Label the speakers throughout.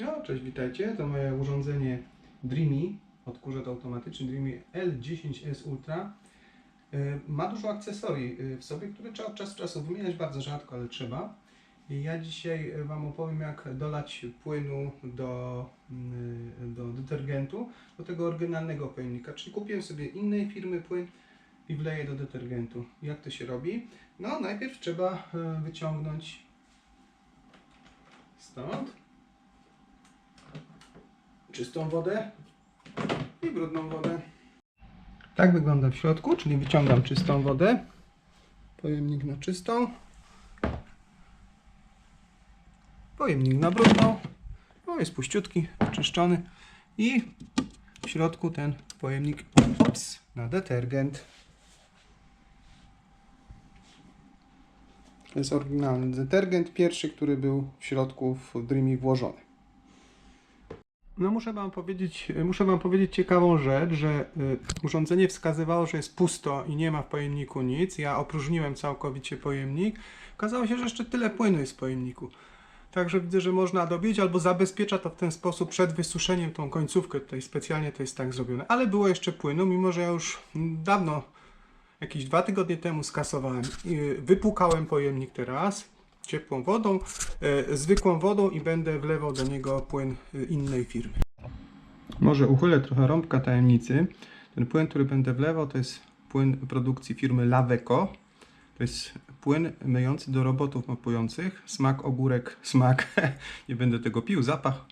Speaker 1: No, cześć, witajcie. To moje urządzenie Dreamy, odkurzacz automatyczny Dreamy L10S Ultra. Y, Ma dużo akcesorii y, w sobie, które trzeba od czasu do czasu wymieniać, bardzo rzadko, ale trzeba. Ja dzisiaj y, Wam opowiem, jak dolać płynu do, y, do detergentu, do tego oryginalnego pojemnika. Czyli kupiłem sobie innej firmy płyn i wleję do detergentu. Jak to się robi? No, najpierw trzeba wyciągnąć stąd czystą wodę i brudną wodę. Tak wygląda w środku, czyli wyciągam czystą wodę, pojemnik na czystą, pojemnik na brudną, no jest puściutki, czyszczony i w środku ten pojemnik ops, na detergent. To jest oryginalny detergent, pierwszy, który był w środku w Dreamy włożony. No muszę wam powiedzieć, muszę wam powiedzieć ciekawą rzecz, że y, urządzenie wskazywało, że jest pusto i nie ma w pojemniku nic. Ja opróżniłem całkowicie pojemnik. Okazało się, że jeszcze tyle płynu jest w pojemniku. Także widzę, że można dobić albo zabezpiecza to w ten sposób przed wysuszeniem tą końcówkę. Tutaj specjalnie to jest tak zrobione. Ale było jeszcze płynu, mimo że ja już dawno, jakieś dwa tygodnie temu skasowałem. Y, Wypłukałem pojemnik teraz ciepłą wodą, e, zwykłą wodą i będę wlewał do niego płyn e, innej firmy. Może uchylę trochę rąbka tajemnicy. Ten płyn, który będę wlewał, to jest płyn produkcji firmy Laveco. To jest płyn myjący do robotów mopujących. Smak ogórek, smak, nie będę tego pił, zapach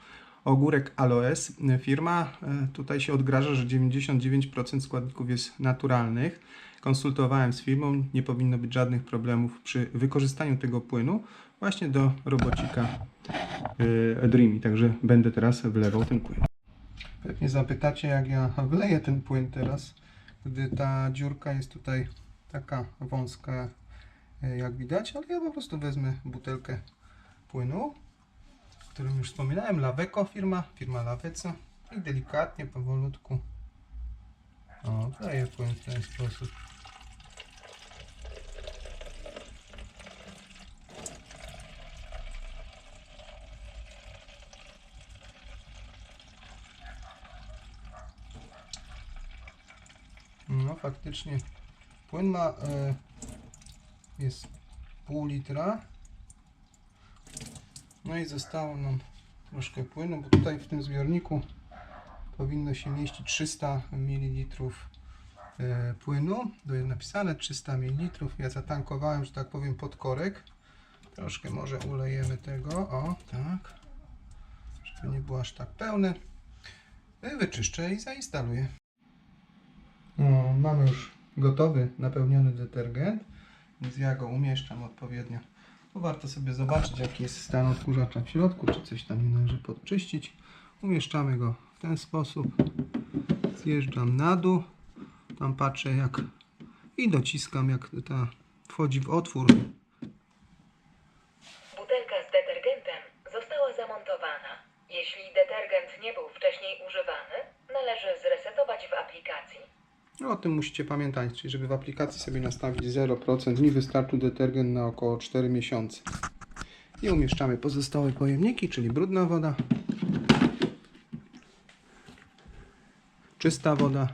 Speaker 1: ogórek aloes. Firma e, tutaj się odgraża, że 99% składników jest naturalnych. Konsultowałem z firmą, nie powinno być żadnych problemów przy wykorzystaniu tego płynu właśnie do robocika yy, Dreamy. Także będę teraz wlewał ten płyn. Pewnie zapytacie, jak ja wleję ten płyn teraz, gdy ta dziurka jest tutaj taka wąska, yy, jak widać, ale ja po prostu wezmę butelkę płynu, o którym już wspominałem, Laveco firma, firma Laveco i delikatnie, powolutku o, płyn w ten sposób. No faktycznie płyn ma e, jest pół litra. No i zostało nam troszkę płynu, bo tutaj w tym zbiorniku powinno się mieścić 300 ml e, płynu. To jest napisane 300 ml. Ja zatankowałem, że tak powiem, pod korek. Troszkę może ulejemy tego. O, tak. Żeby nie było aż tak pełne. E, Wyczyszczę i zainstaluję. No, mamy już gotowy, napełniony detergent, więc ja go umieszczam odpowiednio. Bo warto sobie zobaczyć, jaki jest stan odkurzacza w środku, czy coś tam nie należy podczyścić. Umieszczamy go w ten sposób. Zjeżdżam na dół, tam patrzę jak i dociskam, jak ta wchodzi w otwór.
Speaker 2: Butelka z detergentem została zamontowana. Jeśli detergent nie był wcześniej używany, należy zresetować w aplikacji.
Speaker 1: No, o tym musicie pamiętać, czyli żeby w aplikacji sobie nastawić 0%. Mi wystarczył detergent na około 4 miesiące. I umieszczamy pozostałe pojemniki, czyli brudna woda, czysta woda.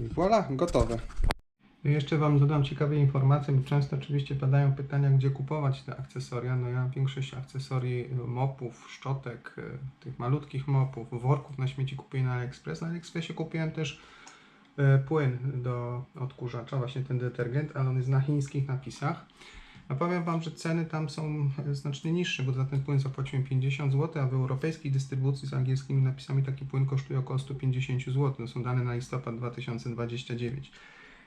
Speaker 1: I voilà, gotowe. Jeszcze Wam dodam ciekawe informacje, bo często oczywiście padają pytania, gdzie kupować te akcesoria. No ja większość akcesorii, y, mopów, szczotek, y, tych malutkich mopów, worków na śmieci kupuję na AliExpress. Na AliExpressie kupiłem też y, płyn do odkurzacza, właśnie ten detergent, ale on jest na chińskich napisach. A powiem Wam, że ceny tam są znacznie niższe, bo za ten płyn zapłaciłem 50 zł, a w europejskiej dystrybucji z angielskimi napisami taki płyn kosztuje około 150 zł. To są dane na listopad 2029.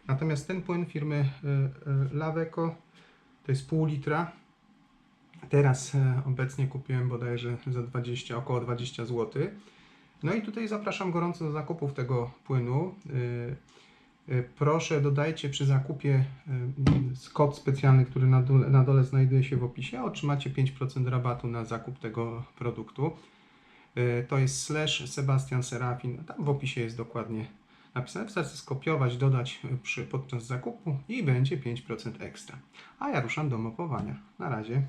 Speaker 1: Natomiast ten płyn firmy y, y, Laveco to jest pół litra. Teraz e, obecnie kupiłem bodajże za 20, około 20 zł. No i tutaj zapraszam gorąco do zakupów tego płynu. Proszę dodajcie przy zakupie kod specjalny, który na dole, na dole znajduje się w opisie. Otrzymacie 5% rabatu na zakup tego produktu. To jest slash Sebastian Serafin. Tam w opisie jest dokładnie napisane. Wystarczy skopiować, dodać przy, podczas zakupu i będzie 5% ekstra. A ja ruszam do mopowania. Na razie.